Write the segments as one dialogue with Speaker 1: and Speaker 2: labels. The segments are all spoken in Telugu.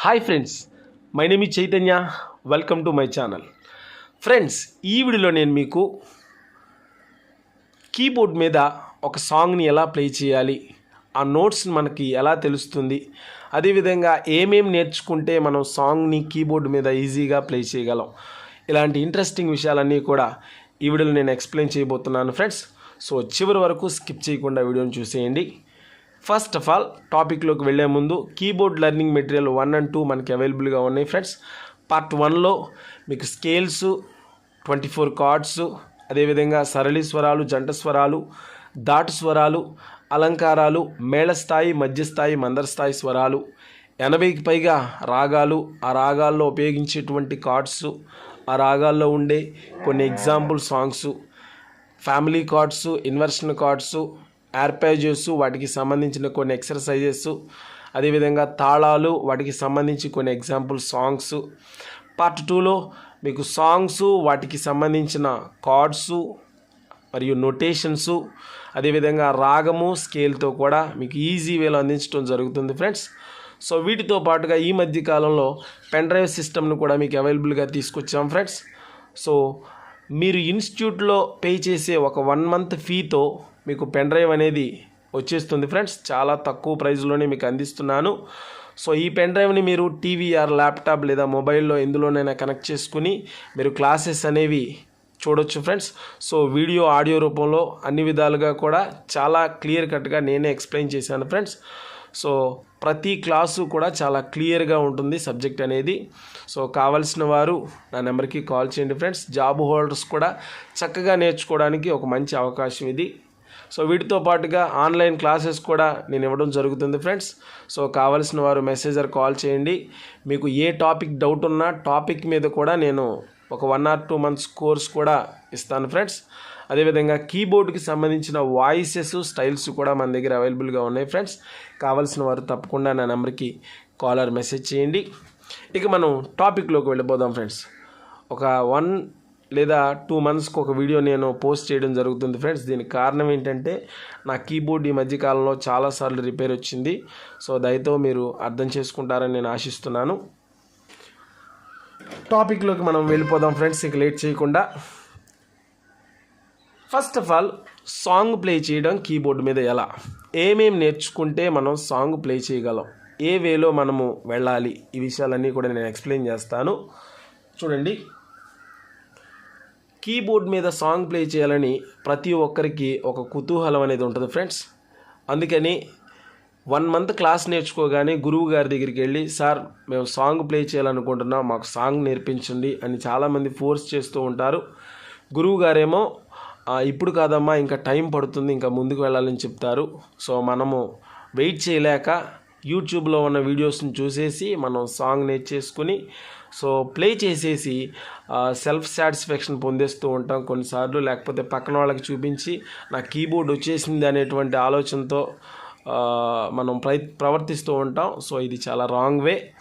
Speaker 1: హాయ్ ఫ్రెండ్స్ మై నేమ్ ఈ Chaitanya welcome to my channel friends ఈ వీడియోలో నేను మీకు కీబోర్డ్ మీద ఒక సాంగ్ని ఎలా ప్లే చేయాలి ఆ నోట్స్ మనకి ఎలా తెలుస్తుంది అదేవిధంగా ఏమేం నేర్చుకుంటే మనం సాంగ్ని కీబోర్డ్ మీద ఈజీగా ప్లే చేయగలం ఇలాంటి ఇంట్రెస్టింగ్ విషయాలన్నీ కూడా ఈ వీడియోలో నేను ఎక్స్ప్లెయిన్ చేయబోతున్నాను ఫ్రెండ్స్ సో చివరి వరకు స్కిప్ చేయకుండా వీడియోని చూసేయండి. ఫస్ట్ ఆఫ్ ఆల్ టాపిక్లోకి వెళ్ళే ముందు keyboard learning material one and two మనకి అవైలబుల్గా ఉన్నాయి ఫ్రెండ్స్ పార్ట్ వన్లో మీకు స్కేల్స్ ట్వంటీ ఫోర్ కార్డ్స్ అదేవిధంగా సరళి స్వరాలు జంట స్వరాలు దాటు స్వరాలు అలంకారాలు మేళ స్థాయి మధ్యస్థాయి మందర స్థాయి స్వరాలు ఎనభైకి పైగా రాగాలు ఆ రాగాల్లో ఉపయోగించేటువంటి కార్డ్స్ ఆ రాగాల్లో ఉండే కొన్ని example songs family chords inversion chords arpeggios వాటికి సంబంధించిన కొన్ని ఎక్సర్సైజెస్ అదేవిధంగా తాళాలు వాటికి సంబంధించి కొన్ని ఎగ్జాంపుల్ సాంగ్స్ పార్ట్ టూలో మీకు సాంగ్స్ వాటికి సంబంధించిన కార్డ్స్ మరియు నొటేషన్స్ అదేవిధంగా రాగము స్కేల్తో కూడా మీకు ఈజీ వేలో అందించడం జరుగుతుంది ఫ్రెండ్స్ సో వీటితో పాటుగా ఈ మధ్య కాలంలో పెన్ డ్రైవ్ సిస్టమ్ను కూడా మీకు అవైలబుల్గా తీసుకొచ్చాం ఫ్రెండ్స్ సో మీరు ఇన్స్టిట్యూట్లో పే చేసే ఒక వన్ మంత్ ఫీతో మీకు పెన్ డ్రైవ్ అనేది వచ్చేస్తుంది. ఫ్రెండ్స్ చాలా తక్కువ ప్రైస్లోనే మీకు అందిస్తున్నాను. సో ఈ పెన్ డ్రైవ్ని మీరు టీవీ ఆర్ ల్యాప్టాప్ లేదా మొబైల్లో ఎందులోనైనా కనెక్ట్ చేసుకుని మీరు క్లాసెస్ అనేవి చూడొచ్చు ఫ్రెండ్స్ సో వీడియో ఆడియో రూపంలో అన్ని విధాలుగా కూడా చాలా క్లియర్ కట్గా నేనే ఎక్స్ప్లెయిన్ చేశాను ఫ్రెండ్స్ సో ప్రతి క్లాసు కూడా చాలా క్లియర్గా ఉంటుంది సబ్జెక్ట్ అనేది. సో కావాల్సిన వారు నా నెంబర్కి కాల్ చేయండి ఫ్రెండ్స్ జాబ్ హోల్డర్స్ కూడా చక్కగా నేర్చుకోవడానికి ఒక మంచి అవకాశం ఇది. సో వీటితో పాటుగా ఆన్లైన్ క్లాసెస్ కూడా నేను ఇవ్వడం జరుగుతుంది ఫ్రెండ్స్. సో కావాల్సిన వారు మెసేజర్ కాల్ చేయండి. మీకు ఏ టాపిక్ డౌట్ ఉన్నా టాపిక్ మీద కూడా నేను ఒక one or two months course కూడా ఇస్తాను ఫ్రెండ్స్. అదేవిధంగా కీబోర్డ్కి సంబంధించిన వాయిసెస్ స్టైల్స్ కూడా మన దగ్గర అవైలబుల్గా ఉన్నాయి ఫ్రెండ్స్. కావాల్సిన వారు తప్పకుండా నా నెంబర్కి కాలర్ మెసేజ్ చేయండి. ఇక మనం టాపిక్లోకి వెళ్ళిపోదాం ఫ్రెండ్స్. ఒక వన్ లేదా టూ మంత్స్కి ఒక వీడియో నేను పోస్ట్ చేయడం జరుగుతుంది ఫ్రెండ్స్ దీనికి కారణం ఏంటంటే నా కీబోర్డ్ ఈ మధ్యకాలంలో చాలాసార్లు రిపేర్ వచ్చింది. సో దయతో మీరు అర్థం చేసుకుంటారని నేను ఆశిస్తున్నాను. టాపిక్లోకి మనం వెళ్ళిపోదాం ఫ్రెండ్స్ ఇక లేట్ చేయకుండా. First of all song play చేయడం కీబోర్డ్ మీద ఎలా? ఏమేమి నేర్చుకుంటే మనం సాంగ్ ప్లే చేయగలం? ఏ వేలో మనము వెళ్ళాలి? ఈ విషయాలన్నీ కూడా నేను ఎక్స్ప్లెయిన్ చేస్తాను. చూడండి. కీబోర్డ్ మీద సాంగ్ ప్లే చేయాలని ప్రతి ఒక్కరికి ఒక కుతూహలం అనేది ఉంటుంది ఫ్రెండ్స్. అందుకని వన్ మంత్ క్లాస్ నేర్చుకోగానే గురువు గారి దగ్గరికి వెళ్ళి సార్ మేము సాంగ్ ప్లే చేయాలనుకుంటున్నాం మాకు సాంగ్ నేర్పించండి అని చాలామంది ఫోర్స్ చేస్తూ ఉంటారు. గురువు గారేమో ఇప్పుడు కాదమ్మా ఇంకా టైం పడుతుంది ఇంకా ముందుకు వెళ్ళాలని చెప్తారు. సో మనము వెయిట్ చేయలేక యూట్యూబ్లో ఉన్న వీడియోస్ని చూసేసి మనం సాంగ్ నేర్చేసుకుని సో ప్లే చేసేసి సెల్ఫ్ సాటిస్ఫాక్షన్ పొందేస్తూ ఉంటాం కొన్నిసార్లు. లేకపోతే పక్కన వాళ్ళకి చూపించి నా కీబోర్డ్ వచ్చేసింది అనేటువంటి ఆలోచనతో మనం ప్రయ ప్రవర్తిస్తూ ఉంటాం. సో ఇది చాలా రాంగ్ వే.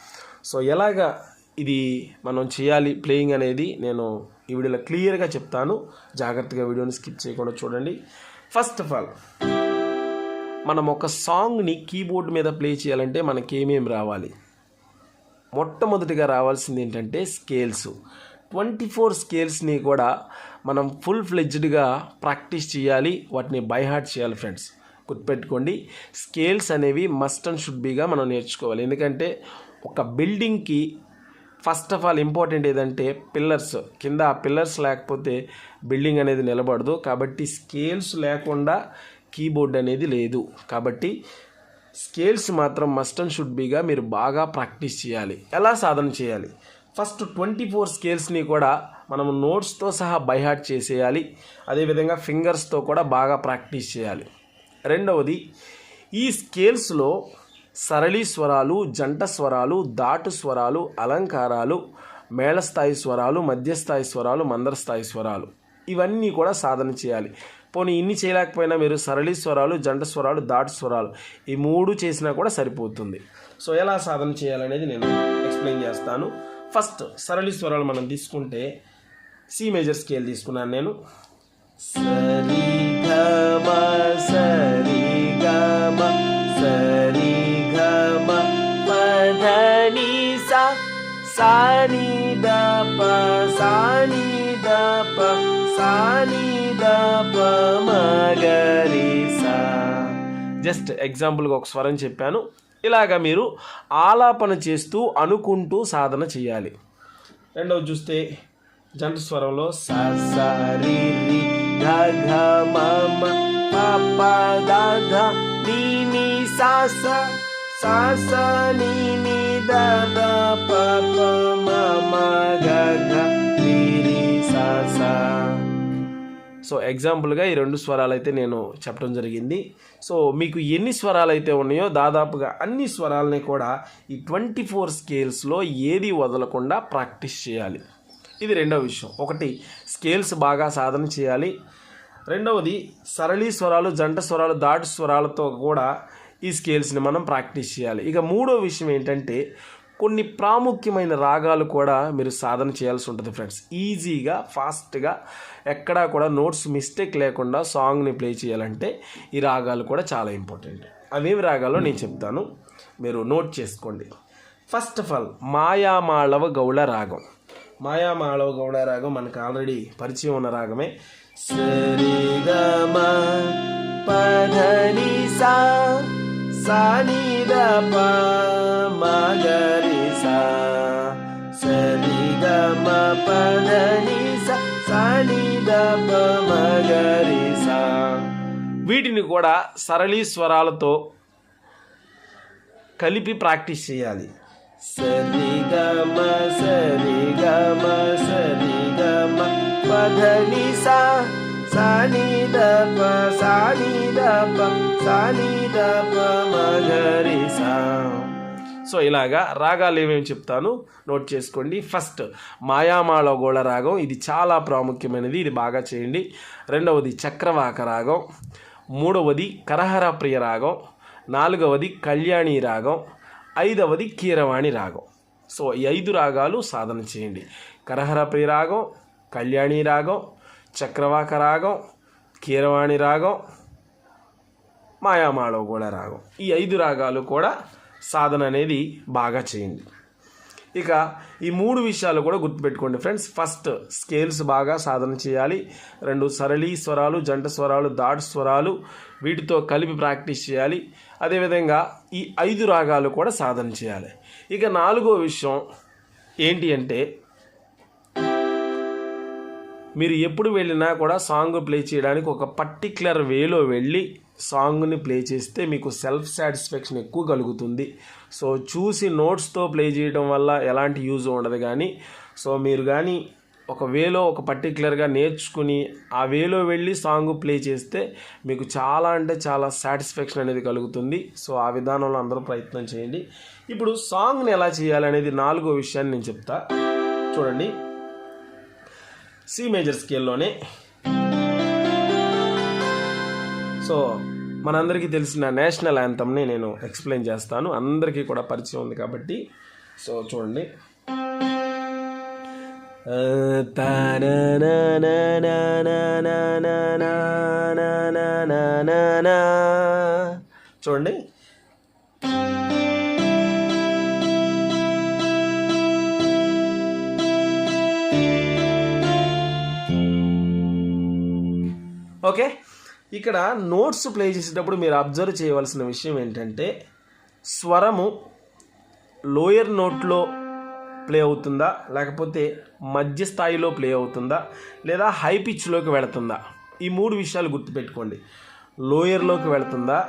Speaker 1: సో ఎలాగ ఇది మనం చేయాలి ప్లేయింగ్ అనేది నేను ఈ వీడియోలో క్లియర్గా చెప్తాను. జాగ్రత్తగా వీడియోని స్కిప్ చేయకుండా చూడండి. ఫస్ట్ ఆఫ్ ఆల్ మనం ఒక సాంగ్ని కీబోర్డ్ మీద ప్లే చేయాలంటే మనకి ఏమేమి రావాలి? మొట్టమొదటిగా రావాల్సింది ఏంటంటే స్కేల్స్. ట్వంటీ ఫోర్ స్కేల్స్ని కూడా మనం ఫుల్ ఫ్లెడ్జ్డ్గా ప్రాక్టీస్ చేయాలి. వాటిని బై హార్ట్ చేయాలి ఫ్రెండ్స్. గుర్తుపెట్టుకోండి స్కేల్స్ అనేవి మస్ట్ అండ్ షుడ్ బీగా మనం నేర్చుకోవాలి. ఎందుకంటే ఒక బిల్డింగ్కి ఫస్ట్ ఆఫ్ ఆల్ ఇంపార్టెంట్ ఏదంటే పిల్లర్స్. కింద ఆ పిల్లర్స్ లేకపోతే బిల్డింగ్ అనేది నిలబడదు. కాబట్టి స్కేల్స్ లేకుండా కీబోర్డ్ అనేది లేదు. కాబట్టి స్కేల్స్ మాత్రం మస్ట్ అండ్ షుడ్ బీగా మీరు బాగా ప్రాక్టీస్ చేయాలి. ఎలా సాధన చేయాలి? ఫస్ట్ ట్వంటీ ఫోర్ స్కేల్స్ని కూడా మనం నోట్స్తో సహా బైహార్ట్ చేసేయాలి. అదేవిధంగా ఫింగర్స్తో కూడా బాగా ప్రాక్టీస్ చేయాలి. రెండవది ఈ స్కేల్స్లో సరళి స్వరాలు జంట స్వరాలు దాటు స్వరాలు అలంకారాలు మేళస్థాయి స్వరాలు మధ్యస్థాయి స్వరాలు మందరస్థాయి స్వరాలు ఇవన్నీ కూడా సాధన చేయాలి. పోనీ ఇన్ని చేయలేకపోయినా మీరు సరళి స్వరాలు జంట స్వరాలు దాటి స్వరాలు ఈ మూడు చేసినా కూడా సరిపోతుంది. సో ఎలా సాధన చేయాలనేది నేను ఎక్స్ప్లెయిన్ చేస్తాను. ఫస్ట్ సరళి స్వరాలు మనం తీసుకుంటే సి మేజర్ స్కేల్ తీసుకున్నాను నేను. సరి గమ సరి గమ సరి గమ పద సా జస్ట్ ఎగ్జాంపుల్గా ఒక స్వరం చెప్పాను. ఇలాగా మీరు ఆలాపన చేస్తూ అనుకుంటూ సాధన చేయాలి. రెండవది చూస్తే జంట స్వరంలో స సో ఎగ్జాంపుల్గా ఈ రెండు స్వరాలు అయితే నేను చెప్పడం జరిగింది. సో మీకు ఎన్ని స్వరాలు అయితే ఉన్నాయో దాదాపుగా అన్ని స్వరాలని కూడా ఈ ట్వంటీ ఫోర్ స్కేల్స్లో ఏది వదలకుండా ప్రాక్టీస్ చేయాలి. ఇది రెండవ విషయం. ఒకటి స్కేల్స్ బాగా సాధన చేయాలి. రెండవది సరళీ స్వరాలు జంట స్వరాలు దాటు స్వరాలతో కూడా ఈ స్కేల్స్ని మనం ప్రాక్టీస్ చేయాలి. ఇక మూడో విషయం ఏంటంటే కొన్ని ప్రాముఖ్యమైన రాగాలు కూడా మీరు సాధన చేయాల్సి ఉంటుంది ఫ్రెండ్స్ ఈజీగా ఫాస్ట్గా ఎక్కడా కూడా నోట్స్ మిస్టేక్ లేకుండా సాంగ్ని ప్లే చేయాలంటే ఈ రాగాలు కూడా చాలా ఇంపార్టెంట్ అవేవి రాగాలో నేను చెప్తాను. మీరు నోట్ చేసుకోండి. First of all Mayamalava Gowla రాగం. మాయామాళవ గౌళ రాగం మనకు ఆల్రెడీ పరిచయం ఉన్న రాగమే. సరిగమ పధని సా సాని ద మగరి వీటిని కూడా సరళీ స్వరాలతో కలిపి ప్రాక్టీస్ చేయాలి. సరిగమ సరిగమ సరిగమ పధని సా సాని ద ప సాని ద ప సాని ద ప మగరి సా సో ఇలాగా రాగాలు ఏమేమి చెప్తాను? నోట్ చేసుకోండి. ఫస్ట్ మాయామాళ గోళ రాగం. ఇది చాలా ప్రాముఖ్యమైనది. ఇది బాగా చేయండి. రెండవది చక్రవాక రాగం. మూడవది కరహర ప్రియ రాగం. నాలుగవది కళ్యాణి రాగం. ఐదవది కీరవాణి రాగం. సో ఈ ఐదు రాగాలు సాధన చేయండి. కరహర ప్రియ రాగం కళ్యాణి రాగం చక్రవాక రాగం కీరవాణి రాగం మాయామాళవ కూడా రాగం. ఈ ఐదు రాగాలు కూడా సాధన అనేది బాగా చేయండి. ఇక ఈ మూడు విషయాలు కూడా గుర్తుపెట్టుకోండి ఫ్రెండ్స్. ఫస్ట్ స్కేల్స్ బాగా సాధన చేయాలి. రెండు సరళీ స్వరాలు జంట స్వరాలు దాట్ స్వరాలు వీటితో కలిపి ప్రాక్టీస్ చేయాలి. అదేవిధంగా ఈ ఐదు రాగాలు కూడా సాధన చేయాలి. ఇక నాలుగో విషయం ఏంటి అంటే మీరు ఎప్పుడు వెళ్ళినా కూడా సాంగ్ ప్లే చేయడానికి ఒక పర్టిక్యులర్ వేలో వెళ్ళి సాంగ్ని ప్లే చేస్తే మీకు సెల్ఫ్ సాటిస్ఫాక్షన్ ఎక్కువ కలుగుతుంది. సో చూసి నోట్స్తో ప్లే చేయడం వల్ల ఎలాంటి యూజ్ ఉండదు కానీ సో మీరు కానీ ఒక వేలో ఒక పర్టికులర్గా నేర్చుకుని ఆ వేలో వెళ్ళి సాంగ్ ప్లే చేస్తే మీకు చాలా అంటే చాలా సాటిస్ఫాక్షన్ అనేది కలుగుతుంది. సో ఆ విధానంలో అందరూ ప్రయత్నం చేయండి. ఇప్పుడు సాంగ్ని ఎలా చేయాలనేది నాలుగో విషయాన్ని నేను చెప్తా. చూడండి. C major స్కేల్లోనే. సో మనందరికీ తెలిసిన నేషనల్ యాంథమ్ని నేను ఎక్స్ప్లెయిన్ చేస్తాను అందరికీ కూడా పరిచయం ఉంది కాబట్టి సో చూడండి చూడండి ఇక్కడ నోట్స్ ప్లే చేసేటప్పుడు మీరు అబ్జర్వ్ చేయవలసిన విషయం ఏంటంటే స్వరము లోయర్ నోట్లో ప్లే అవుతుందా? లేకపోతే మధ్య స్థాయిలో ప్లే అవుతుందా? లేదా హై పిచ్లోకి వెళుతుందా? ఈ మూడు విషయాలు గుర్తుపెట్టుకోండి. లోయర్లోకి వెళుతుందా?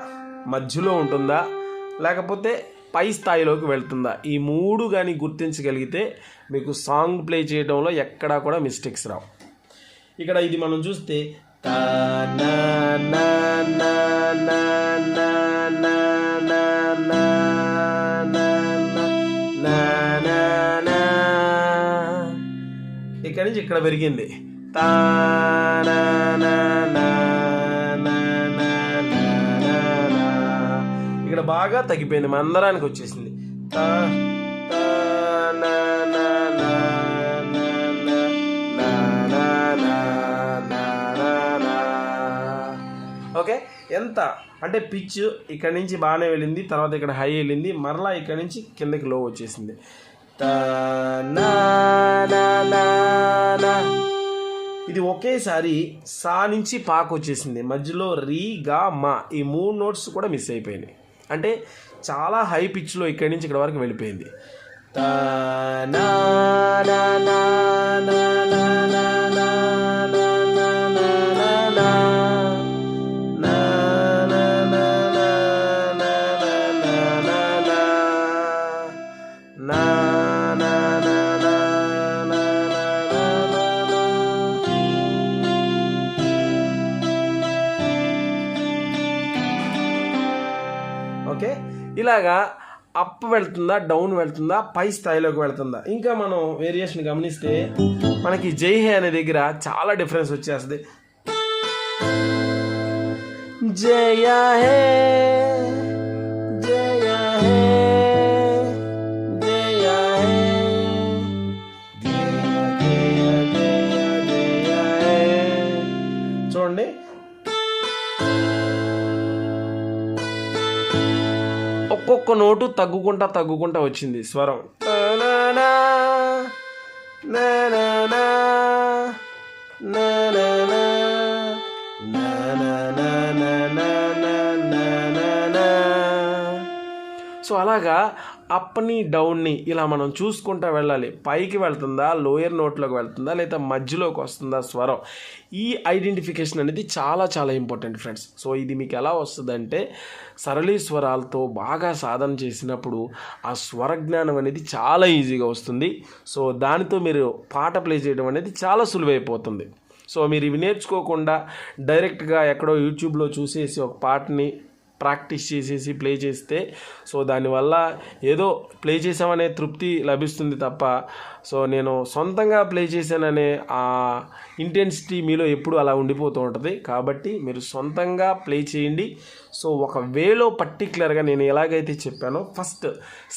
Speaker 1: మధ్యలో ఉంటుందా? లేకపోతే పై స్థాయిలోకి వెళ్తుందా? ఈ మూడు కానీ గుర్తించగలిగితే మీకు సాంగ్ ప్లే చేయడంలో ఎక్కడా కూడా మిస్టేక్స్ రావు. ఇక్కడ ఇది మనం చూస్తే ఇక్కడి నుంచి ఇక్కడ పెరిగింది ఇక్కడ బాగా తగ్గిపోయింది మందరానికి వచ్చేసింది తా ఎంత? అంటే పిచ్ ఇక్కడ నుంచి బాగానే వెళ్ళింది తర్వాత ఇక్కడ హై వెళ్ళింది మరలా ఇక్కడ నుంచి కిందకి లో వచ్చేసింది. ఇది ఒకేసారి సా నుంచి పాకు వచ్చేసింది. మధ్యలో రీ గా మా ఈ మూడు నోట్స్ కూడా మిస్ అయిపోయినాయి. అంటే చాలా హై పిచ్లో ఇక్కడి నుంచి ఇక్కడ వరకు వెళ్ళిపోయింది. తా నా. ఇలాగా అప్ వెళ్తుందా డౌన్ వెళ్తుందా పై స్థాయిలోకి వెళ్తుందా? ఇంకా మనం వేరియేషన్ గమనిస్తే మనకి జై హే అనే దగ్గర చాలా డిఫరెన్స్ వచ్చేస్తుంది. జయ హే! ఒక్కొక్క నోటు తగ్గుకుంటా తగ్గుకుంటా వచ్చింది స్వరం. సో అలాగా అప్ని డౌన్ని ఇలా మనం చూసుకుంటా వెళ్ళాలి. పైకి వెళ్తుందా లోయర్ నోట్లోకి వెళ్తుందా లేదా మధ్యలోకి వస్తుందా స్వరం? ఈ ఐడెంటిఫికేషన్ అనేది చాలా చాలా ఇంపార్టెంట్ ఫ్రెండ్స్ సో ఇది మీకు ఎలా వస్తుందంటే సరళీ స్వరాలతో బాగా సాధన చేసినప్పుడు ఆ స్వర జ్ఞానం అనేది చాలా ఈజీగా వస్తుంది. సో దానితో మీరు పాట ప్లే చేయడం అనేది చాలా సులువైపోతుంది. సో మీరు ఇవి నేర్చుకోకుండా డైరెక్ట్గా ఎక్కడో యూట్యూబ్లో చూసేసి ఒక పాటని ప్రాక్టీస్ చేసేసి ప్లే చేస్తే సో దానివల్ల ఏదో ప్లే చేసామనే తృప్తి లభిస్తుంది తప్ప సో నేను సొంతంగా ప్లే చేశాననే ఆ ఇంటెన్సిటీ మీలో ఎప్పుడు అలా ఉండిపోతూ ఉంటుంది. కాబట్టి మీరు సొంతంగా ప్లే చేయండి. సో ఒక వేలో పర్టిక్యులర్గా నేను ఎలాగైతే చెప్పానో first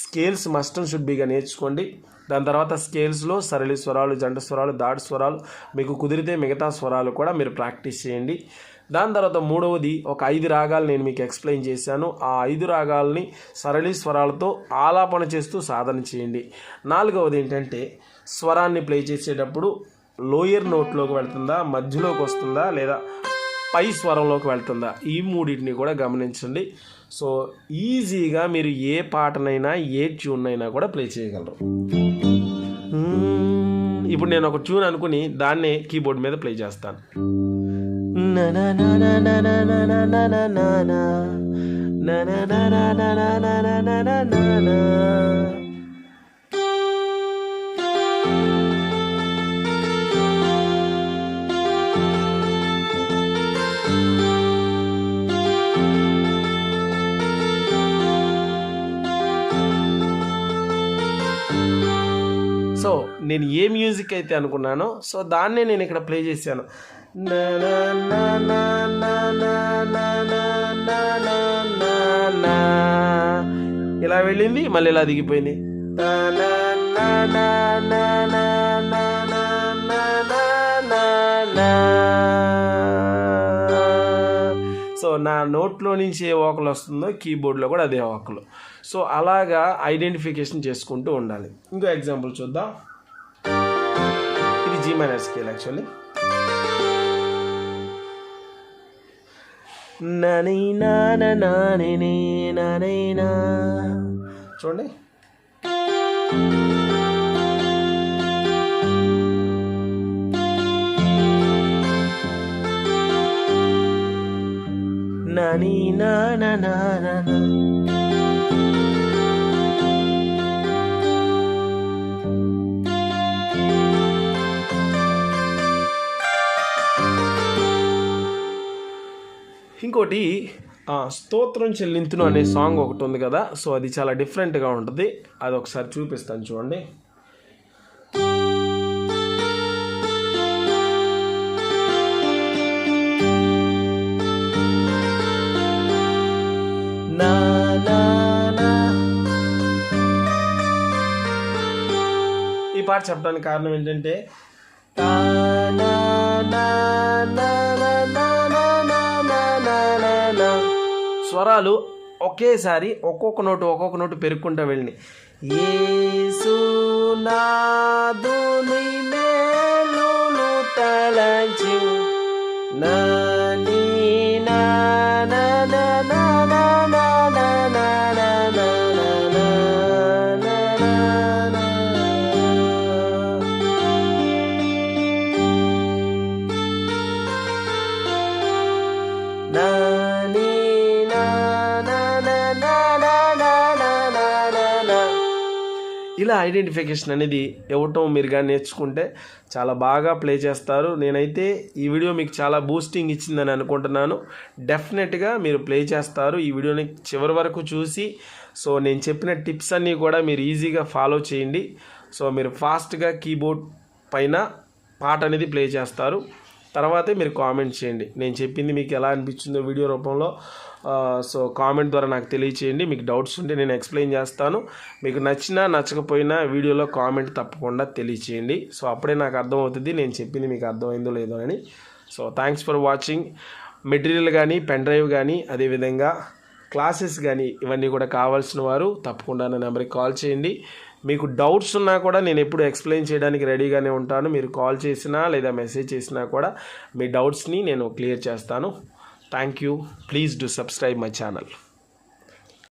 Speaker 1: scales must and should బీగా నేర్చుకోండి. దాని తర్వాత స్కేల్స్లో సరళి స్వరాలు జంట స్వరాలు దాడి స్వరాలు మీకు కుదిరితే మిగతా స్వరాలు కూడా మీరు ప్రాక్టీస్ చేయండి. దాని తర్వాత మూడవది ఒక ఐదు రాగాలు నేను మీకు ఎక్స్ప్లెయిన్ చేశాను. ఆ ఐదు రాగాల్ని సరళి స్వరాలతో ఆలాపన చేస్తూ సాధన చేయండి. నాలుగవది ఏంటంటే స్వరాన్ని ప్లే చేసేటప్పుడు లోయర్ నోట్లోకి వెళ్తుందా మధ్యలోకి వస్తుందా లేదా పై స్వరంలోకి వెళ్తుందా? ఈ మూడింటిని కూడా గమనించండి. సో ఈజీగా మీరు ఏ పాటనైనా ఏ ట్యూన్ అయినా కూడా ప్లే చేయగలరు. ఇప్పుడు నేను ఒక ట్యూన్ అనుకుని దాన్నే కీబోర్డ్ మీద ప్లే చేస్తాను. సో నేను ఏ మ్యూజిక్ అయితే అనుకున్నానో సో దాన్నే నేను ఇక్కడ ప్లే చేశాను. ఇలా వెళ్ళింది మళ్ళీ ఇలా దిగిపోయింది సో నా నోట్లో నుంచి ఏ ఓకలు వస్తుందో కీబోర్డ్లో కూడా అదే ఓకలు సో అలాగా ఐడెంటిఫికేషన్ చేసుకుంటూ ఉండాలి ఇంకో ఎగ్జాంపుల్ చూద్దాం ఇది జీ మైనర్ స్కేల్ యాక్చువల్లీ చూడండి na ni na na na na na ఇంకోటి స్తోత్రం చెల్లింతును అనే సాంగ్ ఒకటి ఉంది కదా సో అది చాలా డిఫరెంట్గా ఉంటుంది. అది ఒకసారి చూపిస్తాను చూడండి. నా నా నా. ఈ పాట చెప్పడానికి కారణం ఏంటంటే తా నా నా నా. స్వరాలు ఒకేసారి ఒక్కొక్క నోటు ఒక్కొక్క నోటు పెరుక్కుంటూ వెళ్ళి నా మేలును నా నా నా నా ఇలా ఐడెంటిఫికేషన్ అనేది ఇవ్వటం మీరు కానీ నేర్చుకుంటే చాలా బాగా ప్లే చేస్తారు. నేనైతే ఈ వీడియో మీకు చాలా బూస్టింగ్ ఇచ్చిందని అనుకుంటున్నాను. డెఫినెట్గా మీరు ప్లే చేస్తారు. ఈ వీడియోని చివరి వరకు చూసి సో నేను చెప్పిన టిప్స్ అన్నీ కూడా మీరు ఈజీగా ఫాలో చేయండి. సో మీరు ఫాస్ట్గా కీబోర్డ్ పైన పాట అనేది ప్లే చేస్తారు. తర్వాతే మీరు కామెంట్ చేయండి. నేను చెప్పింది మీకు ఎలా అనిపించిందో వీడియో రూపంలో సో కామెంట్ ద్వారా నాకు తెలియచేయండి. మీకు డౌట్స్ ఉంటే నేను ఎక్స్ప్లెయిన్ చేస్తాను. మీకు నచ్చినా నచ్చకపోయినా వీడియోలో కామెంట్ తప్పకుండా తెలియచేయండి. సో అప్పుడే నాకు అర్థమవుతుంది నేను చెప్పింది మీకు అర్థమైందో లేదో అని. So thanks for watching material కానీ పెన్ డ్రైవ్ కానీ అదేవిధంగా క్లాసెస్ కానీ ఇవన్నీ కూడా కావాల్సిన వారు తప్పకుండా నా నెంబర్కి కాల్ చేయండి. మీకు డౌట్స్ ఉన్నా కూడా నేను ఎప్పుడు ఎక్స్ప్లెయిన్ చేయడానికి రెడీగానే ఉంటాను. మీరు కాల్ చేసినా లేదా మెసేజ్ చేసినా కూడా మీ డౌట్స్ని నేను క్లియర్ చేస్తాను. Thank you please do subscribe my channel